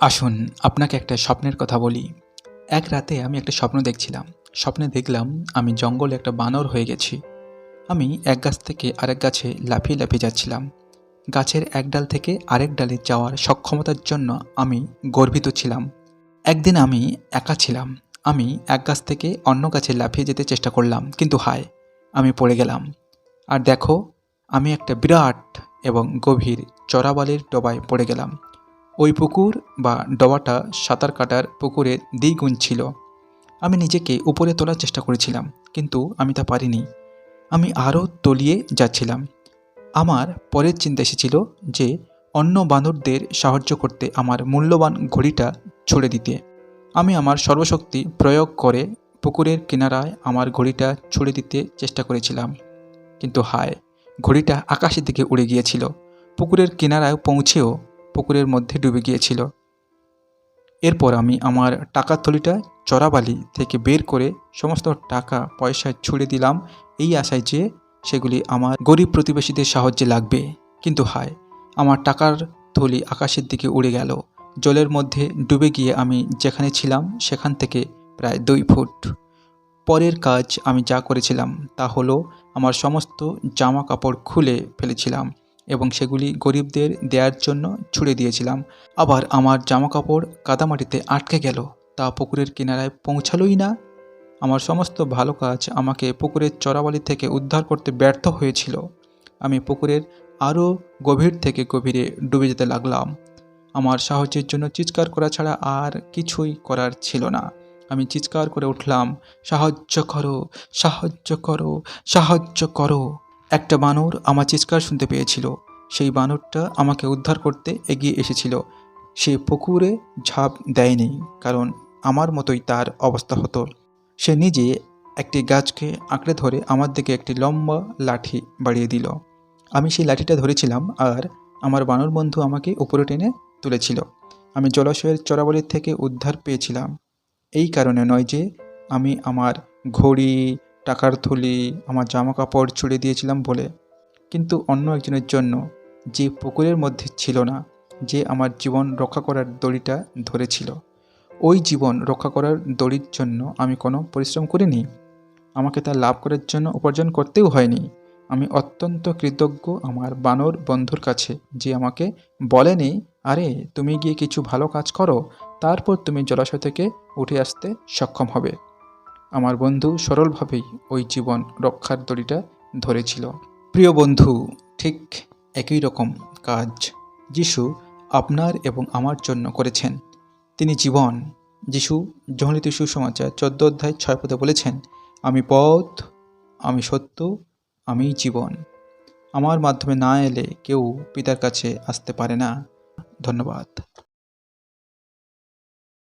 আসুন, আপনাকে একটা স্বপ্নের কথা বলি। এক রাতে আমি একটা স্বপ্ন দেখছিলাম। স্বপ্নে দেখলাম আমি জঙ্গলে একটা বানর হয়ে গেছি। আমি এক গাছ থেকে আরেক গাছে লাফিয়ে লাফিয়ে যাচ্ছিলাম। গাছের এক ডাল থেকে আরেক ডালে যাওয়ার সক্ষমতার জন্য আমি গর্বিত ছিলাম। একদিন আমি একা ছিলাম। আমি এক গাছ থেকে অন্য গাছে লাফিয়ে যেতে চেষ্টা করলাম, কিন্তু হায়, আমি পড়ে গেলাম। আর দেখো, আমি একটা বিরাট এবং গভীর চড়াবালির ডবায় পড়ে গেলাম। ওই পুকুর বা ডবাটা সাঁতার কাটার পুকুরের দ্বিগুণ ছিল। আমি নিজেকে উপরে তোলার চেষ্টা করেছিলাম, কিন্তু আমি তা পারিনি। আমি আরও তলিয়ে যাচ্ছিলাম। আমার পরের চিন্তা এসেছিল যে অন্য বানরদের সাহায্য করতে আমার মূল্যবান ঘড়িটা ছুড়ে দিতে। আমি আমার সর্বশক্তি প্রয়োগ করে পুকুরের কিনারায় আমার ঘড়িটা ছুড়ে দিতে চেষ্টা করেছিলাম। কিন্তু হায়, ঘড়িটা আকাশের দিকে উড়ে গিয়েছিল। পুকুরের কিনারায় পৌঁছেও পুকুরের মধ্যে ডুবে গিয়েছিল। এরপর আমি আমার টাকার থলিটা চড়াবালি থেকে বের করে সমস্ত টাকা পয়সা ছুড়ে দিলাম। এই আশায় যে সেগুলি আমার গরিব প্রতিবেশীদের সাহায্যে লাগবে। কিন্তু হায়, আমার টাকার থলি আকাশের দিকে উড়ে গেল। জলের মধ্যে ডুবে গিয়ে আমি যেখানে ছিলাম সেখান থেকে প্রায় দুই ফুট। পরের কাজ আমি যা করেছিলাম তা হলো আমার সমস্ত জামা কাপড় খুলে ফেলেছিলাম। এবং সেগুলি গরিবদের দেওয়ার জন্য ছুড়ে দিয়েছিলাম। আবার আমার জামা কাপড় কাদামাটিতে আটকে গেল, তা পুকুরের কিনারায় পৌঁছালোই না। আমার সমস্ত ভালো কাজ আমাকে পুকুরের চরাবালি থেকে উদ্ধার করতে ব্যর্থ হয়েছিল। আমি পুকুরের আরও গভীর থেকে গভীরে ডুবে যেতে লাগলাম। আমার সাহায্যের জন্য চিৎকার করা ছাড়া আর কিছুই করার ছিল না। আমি চিৎকার করে উঠলাম, সাহায্য করো সাহায্য করো সাহায্য করো। একটা বানর আমার চিৎকার শুনতে পেয়েছিল। সেই বানরটা আমাকে উদ্ধার করতে এগিয়ে এসেছিল। সে পুকুরে ঝাঁপ দেয়নি, কারণ আমার মতোই তার অবস্থা হতো। সে নিজে একটি গাছকে আঁকড়ে ধরে আমার দিকে একটি লম্বা লাঠি বাড়িয়ে দিল। আমি সেই লাঠিটা ধরেছিলাম আর আমার বানর বন্ধু আমাকে উপরে টেনে তুলেছিল। আমি জলাশয়ের চরাবলির থেকে উদ্ধার পেয়েছিলাম। এই কারণে নয় যে আমি আমার ঘড়ি টাকার থলি, আমার জামা কাপড় ছুড়ে দিয়েছিলাম বলে। কিন্তু অন্য একজনের জন্য যে পুকুরের মধ্যে ছিল না, যে আমার জীবন রক্ষা করার দড়িটা ধরেছিল, ওই জীবন রক্ষা করার দড়ির জন্য আমি কোনো পরিশ্রম করিনি। আমাকে তা লাভ করার জন্য উপার্জন করতেও হয়নি। আমি অত্যন্ত কৃতজ্ঞ আমার বানর বন্ধুর কাছে, যে আমাকে বলেনি, আরে, তুমি গিয়ে কিছু ভালো কাজ করো, তারপর তুমি জলাশয় থেকে উঠে আসতে সক্ষম হবে। আমার বন্ধু সরলভাবেই ওই জীবন রক্ষার দড়িটা ধরেছিল। প্রিয় বন্ধু, ঠিক একই রকম কাজ যিশু আপনার এবং আমার জন্য করেছেন। তিনি জীবন, যিশু জহলিত সুসমাচার চোদ্দ অধ্যায় ছয় পদে বলেছেন, আমি পথ, আমি সত্য, আমি জীবন। আমার মাধ্যমে না এলে কেউ পিতার কাছে আসতে পারে না। ধন্যবাদ।